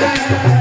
Yeah.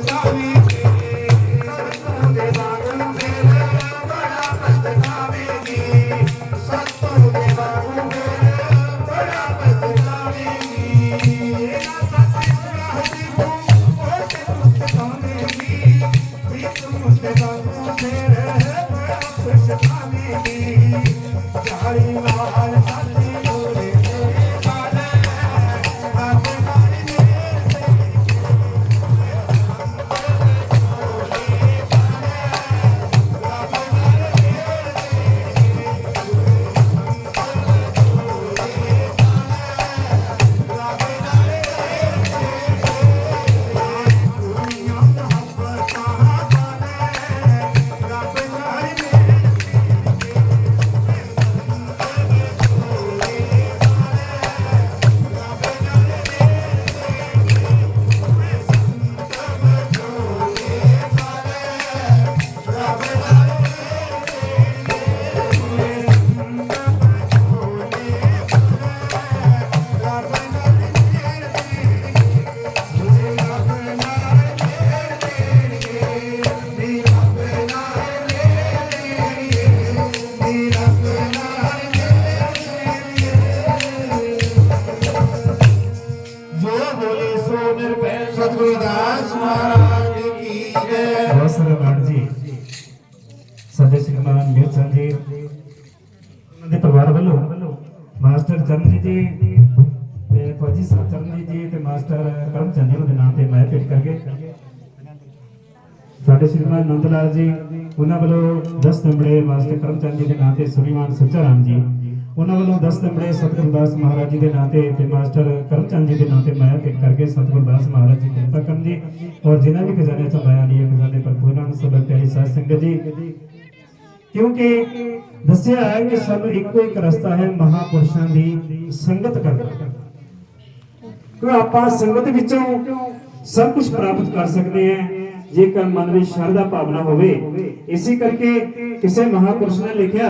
ਜੋ ਮੀਰ ਚੰਦ ਉਹਨਾਂ ਦੇ ਪਰਿਵਾਰ ਵੱਲੋਂ ਮਾਸਟਰ ਚਰਨਜੀਤ ਜੀ ਤੇ ਫੌਜੀ ਸਾਹਿਬ ਚਰਨਜੀਤ ਜੀ ਤੇ ਮਾਸਟਰ ਕਰਮਚੰਦ ਜੀ ਦੇ ਨਾਮ ਤੇ ਮੈਂ ਭੇਟ ਕਰਕੇ ਸਾਡੇ ਸਿਕਮਾਨ ਨੰਦ ਲਾਲ ਜੀ, ਉਹਨਾਂ ਵੱਲੋਂ 10 ਨੰਬਰੇ ਮਾਸਟਰ ਕਰਮਚੰਦ ਜੀ ਦੇ ਨਾਮ ਤੇ ਸੁਨੀਮਾਨ ਸੱਚਾ ਰਾਮ ਜੀ, ਉਹਨਾਂ ਵੱਲੋਂ 10 ਨੰਬਰੇ ਸਤਿਗੁਰੂ ਮਹਾਰਾਜ ਜੀ ਦੇ ਨਾਂ ਤੇ ਤੇ ਮਾਸਟਰ ਕਰਮਚੰਦ ਜੀ ਦੇ ਨਾਂ ਤੇ ਮਾਇਆ ਟਿਕ ਕਰਕੇ ਸਤਿਗੁਰਦਾਸ ਮਹਾਰਾਜ ਜੀ ਕਿਰਪਾ ਕਰਨ ਜੀ। ਔਰ ਜਿਨ੍ਹਾਂ ਵੀ ਖਜ਼ਾਨੇ ਤੋਂ ਮਾਇਆ ਲਈ ਹੈ ਖਜ਼ਾਨੇ ਭਰਪੂਰ ਹਨ। ਸਭ ਪਿਆਰੀ ਸਾਧ ਸੰਗਤ ਜੀ ਕਿਉਂਕਿ ਦੱਸਿਆ ਹੈ ਕਿ ਸਾਨੂੰ ਇੱਕੋ ਇੱਕ ਰਸਤਾ ਹੈ ਮਹਾਪੁਰਸ਼ਾਂ ਦੀ ਸੰਗਤ ਕਰਨਾ। ਕਿ ਆਪਾਂ ਸੰਗਤ ਵਿੱਚੋਂ ਸਭ ਕੁਝ ਪ੍ਰਾਪਤ ਕਰ ਸਕਦੇ ਹਾਂ, ਜੇਕਰ ਮਨ ਵਿੱਚ ਸ਼ਰਧਾ ਭਾਵਨਾ ਹੋਵੇ। ਇਸੇ ਕਰਕੇ ਕਿਸੇ ਮਹਾਪੁਰਸ਼ ਨੇ ਲਿਖਿਆ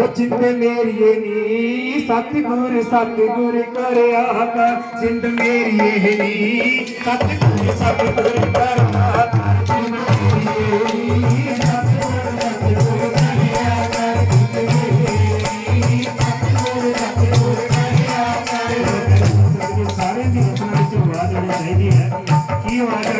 ਹੋ ਜਿੰਦ ਮੇਰੀਏ ਨੀ, ਸਤਿਗੁਰ ਸਤਿਗੁਰ ਕਰਿਆ ਕਰ। ਜਿੰਦ ਮੇਰੀਏ ਨੀ, ਸਤਿਗੁਰ ਸਤਿਗੁਰ ਕਰਿਆ ਕਰ। ਜਿੰਦ ਮੇਰੀਏ ਨੀ, ਸਤਿਗੁਰ ਸਤਿਗੁਰ ਕਰਿਆ ਕਰ। ਜਿੰਦ ਮੇਰੀਏ ਨੀ, ਸਤਿਗੁਰ ਸਤਿਗੁਰ ਕਰਿਆ ਕਰ। ਸਾਰੇ ਦੀ ਰਚਨਾ ਵਿੱਚ ਆਵਾਜ਼ ਆਉਣੀ ਚਾਹੀਦੀ ਹੈ। ਕੀ ਆਵਾਜ਼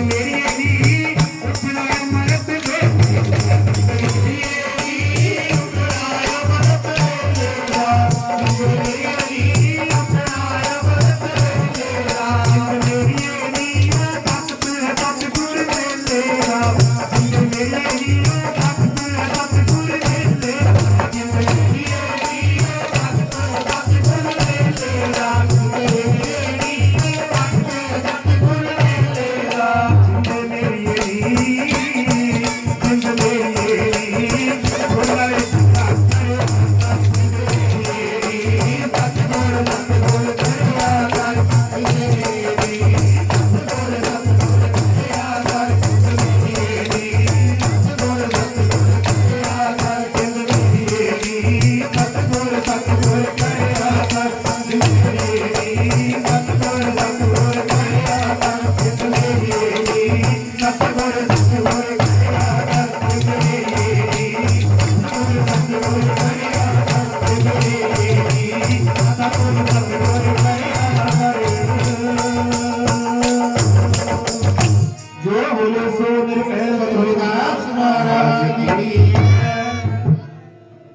मेरी